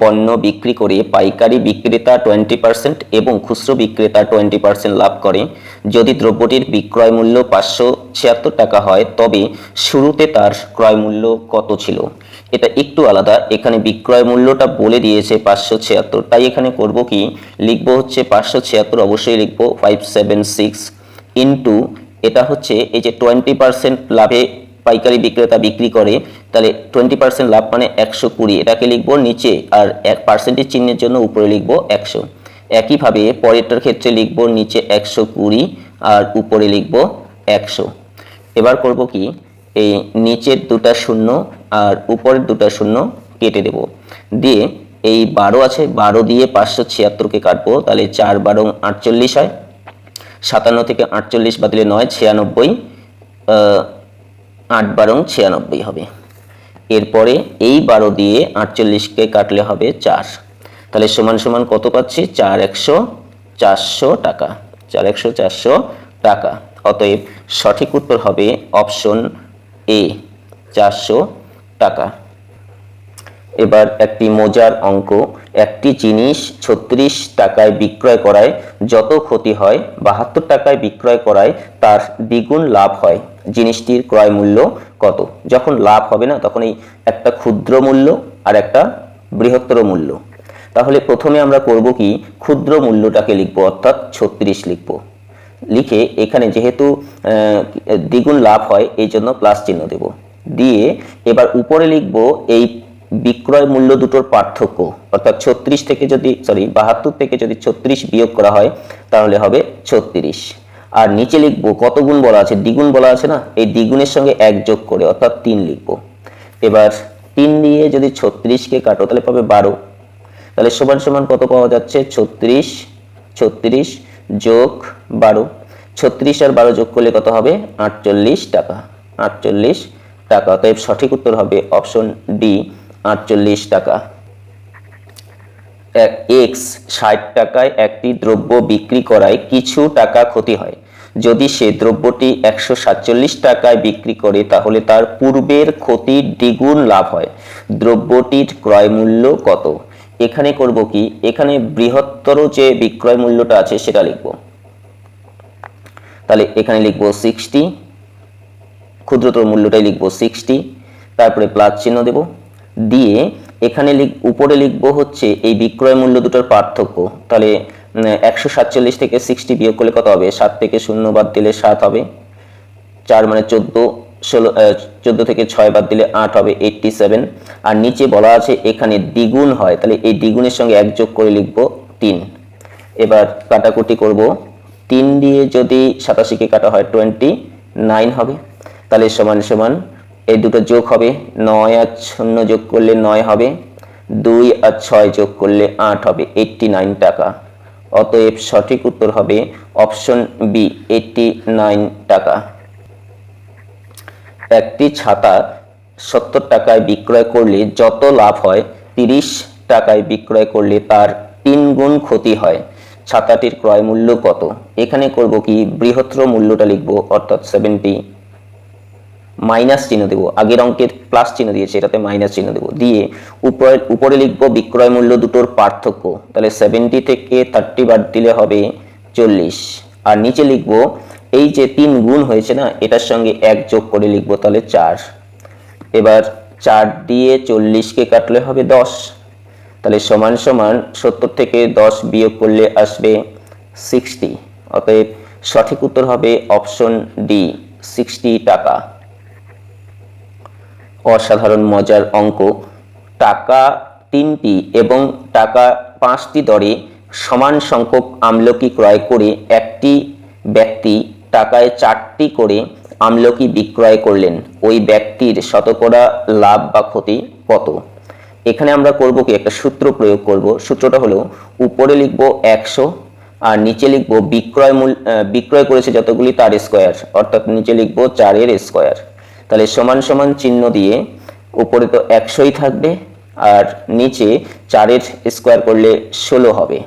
পণ্য বিক্রি করে পাইকারি বিক্রেতা টোয়েন্টি পার্সেন্ট এবং খুচরো বিক্রেতা টোয়েন্টি পার্সেন্ট লাভ করে। যদি দ্রব্যটির বিক্রয় মূল্য পাঁচশো ছিয়াত্তর টাকা হয়, তবে শুরুতে তার ক্রয় মূল্য কত ছিল? এটা একটু আলাদা। এখানে বিক্রয় মূল্যটা বলে দিয়েছে পাঁচশো ছিয়াত্তর। তাই এখানে করব কি? লিখব হচ্ছে পাঁচশো ছিয়াত্তর, অবশ্যই লিখব ফাইভ সেভেন সিক্স ইন্টু এটা হচ্ছে এই যে টোয়েন্টি পার্সেন্ট লাভে পাইকারি বিক্রেতা বিক্রি করে। তাহলে টোয়েন্টি পার্সেন্ট লাভ মানে একশো কুড়ি। এটাকে লিখব নিচে আর এক পার্সেন্টেজ চিহ্নের জন্য উপরে লিখব একশো। একইভাবে পরেরটার ক্ষেত্রে লিখব নিচে একশো কুড়ি আর উপরে লিখব একশো। এবার করব কি? এই নিচের দুটা শূন্য আর উপরের দুটা শূন্য কেটে দেব। দিয়ে এই বারো আছে, বারো দিয়ে পাঁচশো ছিয়াত্তরকে কাটবো। তাহলে চার বারো আটচল্লিশ হয়। সাতান্ন থেকে আটচল্লিশ বাতিলে নয়, ছিয়ানব্বই আট বারং ছিয়ানব্বই হবে। এরপরে এই বারো দিয়ে আটচল্লিশকে কাটলে হবে চার। তাহলে সমান সমান কত পাচ্ছি? চার একশো চারশো টাকা। চার একশো চারশো টাকা। অতএব সঠিক উত্তর হবে অপশন এ, চারশো টাকা। এবার একটি মজার অঙ্ক। একটি জিনিস ছত্রিশ টাকায় বিক্রয় করায় যত ক্ষতি হয়, বাহাত্তর টাকায় বিক্রয় করায় তার দ্বিগুণ লাভ হয়। জিনিসটির ক্রয় মূল্য কত? যখন লাভ হবে না, তখন এই একটা ক্ষুদ্র মূল্য আর একটা বৃহত্তর মূল্য। তাহলে প্রথমে আমরা করব কি? ক্ষুদ্র মূল্যটাকে লিখব, অর্থাৎ ছত্রিশ লিখব। লিখে এখানে যেহেতু দ্বিগুণ লাভ হয়, এই জন্য প্লাস চিহ্ন দেব। দিয়ে এবার উপরে লিখব এই বিক্রয় মূল্য দুটোর পার্থক্য। অর্থাৎ ছত্রিশ থেকে যদি সরি বাহাত্তর থেকে যদি ছত্রিশ বিয়োগ করা হয়, তাহলে হবে ছত্রিশ। আর নিচে লিখব কত গুণ বলা আছে? দ্বিগুণ বলা আছে না? এই দ্বিগুণের সঙ্গে এক যোগ করে, অর্থাৎ তিন লিখব। এবার তিন দিয়ে যদি ছত্রিশকে কাটো, তাহলে পাবে বারো। তাহলে সমান সমান কত পাওয়া যাচ্ছে? ছত্রিশ ছত্রিশ যোগ বারো। ছত্রিশ আর বারো যোগ করলে কত হবে? আটচল্লিশ টাকা। আটচল্লিশ টাকা। অতএব সঠিক উত্তর হবে অপশন ডি, আটচল্লিশ টাকা। এক্স ষাট টাকায় একটি দ্রব্য বিক্রি করায় কিছু টাকা ক্ষতি হয়। যদি সে দ্রব্যটি একশো সাতচল্লিশ টাকায় বিক্রি করে, তাহলে তার পূর্বের ক্ষতির দ্বিগুণ লাভ হয়। দ্রব্যটির ক্রয় মূল্য কত? এখানে করব কি? এখানে বৃহত্তর যে বিক্রয় মূল্যটা আছে, সেটা লিখব। তাহলে এখানে লিখব সিক্সটি ক্ষুদ্রতর মূল্যটাই লিখব সিক্সটি তারপরে প্লাস চিহ্ন দেব। দিয়ে এখানে লিখ, উপরে লিখব হচ্ছে এই বিক্রয় মূল্য দুটোর পার্থক্য। তাহলে একশো সাতচল্লিশ থেকে সিক্সটি বিয়োগ করলে কত হবে? সাত থেকে শূন্য বাদ দিলে সাত হবে। চার মানে চোদ্দ, ষোলো চোদ্দ থেকে ছয় বাদ দিলে আট হবে এইটটি সেভেন আর নিচে বলা আছে এখানে দ্বিগুণ হয়, তাহলে এই দ্বিগুণের সঙ্গে এক যোগ করে লিখব তিন। এবার কাটাকুটি করব। তিন দিয়ে যদি সাতাশিকে কাটা হয় টোয়েন্টি, নাইন হবে। তাহলে সমান সমান এই দুটো যোগ হবে। নয় আর শূন্য যোগ করলে নয় হবে। দুই আর ছয় যোগ করলে আট হবে। এইটটি নাইন টাকা। অতএব সঠিক উত্তর হবে অপশন বি এইটটি নাইন টাকা। একটি ছাতা সত্তর টাকায় বিক্রয় করলে যত লাভ হয়, তিরিশ টাকায় বিক্রয় করলে তার তিন গুণ ক্ষতি হয়। ছাতাটির ক্রয় মূল্য কত? এখানে করব কি? বৃহত্তর মূল্যটা লিখব, অর্থাৎ সেভেন্টি মাইনাস চিহ্ন দেবো। আগের অঙ্কের প্লাস চিহ্ন দিয়েছে, এটাতে মাইনাস চিহ্ন দেবো। দিয়ে উপরে উপরে লিখব বিক্রয় মূল্য দুটোর পার্থক্য। তাহলে সেভেন্টি থেকে থার্টি বাদ দিলে হবে চল্লিশ। আর নিচে লিখব, এই যে তিন গুণ হয়েছে না, এটার সঙ্গে এক যোগ করে লিখব তাহলে চার। এবার চার দিয়ে চল্লিশকে কাটলে হবে দশ। তাহলে সমান সমান সত্তর থেকে দশ বিয়োগ করলে আসবে সিক্সটি অতএব সঠিক উত্তর হবে অপশন ডি সিক্সটি টাকা। অসাধারণ মজার অঙ্ক। টাকা তিনটি এবং টাকা পাঁচটি দরে সমান সংখ্যক আমলকি ক্রয় করে একটি ব্যক্তি টাকায় চারটি করে আমলকি বিক্রয় করলেন। ওই ব্যক্তির শতকরা লাভ বা ক্ষতি কত? এখানে আমরা করব কি? একটা সূত্র প্রয়োগ করব। সূত্রটা হলো, উপরে লিখব একশো আর নিচে লিখব বিক্রয় মূল বিক্রয় করেছে যতগুলি তার স্কোয়ার অর্থাৎ নিচে লিখব চারের স্কোয়ার তাহলে সমান সমান চিহ্ন দিয়ে উপরে তো একশোই থাকবে আর নিচে চারের স্কোয়ার করলে ষোলো হবে।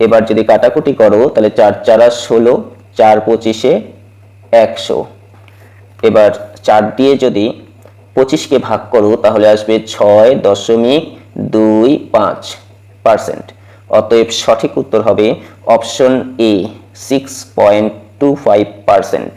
এবার যদি কাটাকুটি করো, তাহলে চার চারা ষোলো, চার পঁচিশে একশো। এবার চার দিয়ে যদি পঁচিশকে ভাগ করো, তাহলে আসবে ছয় দশমিক দুই পাঁচ পার্সেন্ট অতএব সঠিক উত্তর হবে option A six point two five percent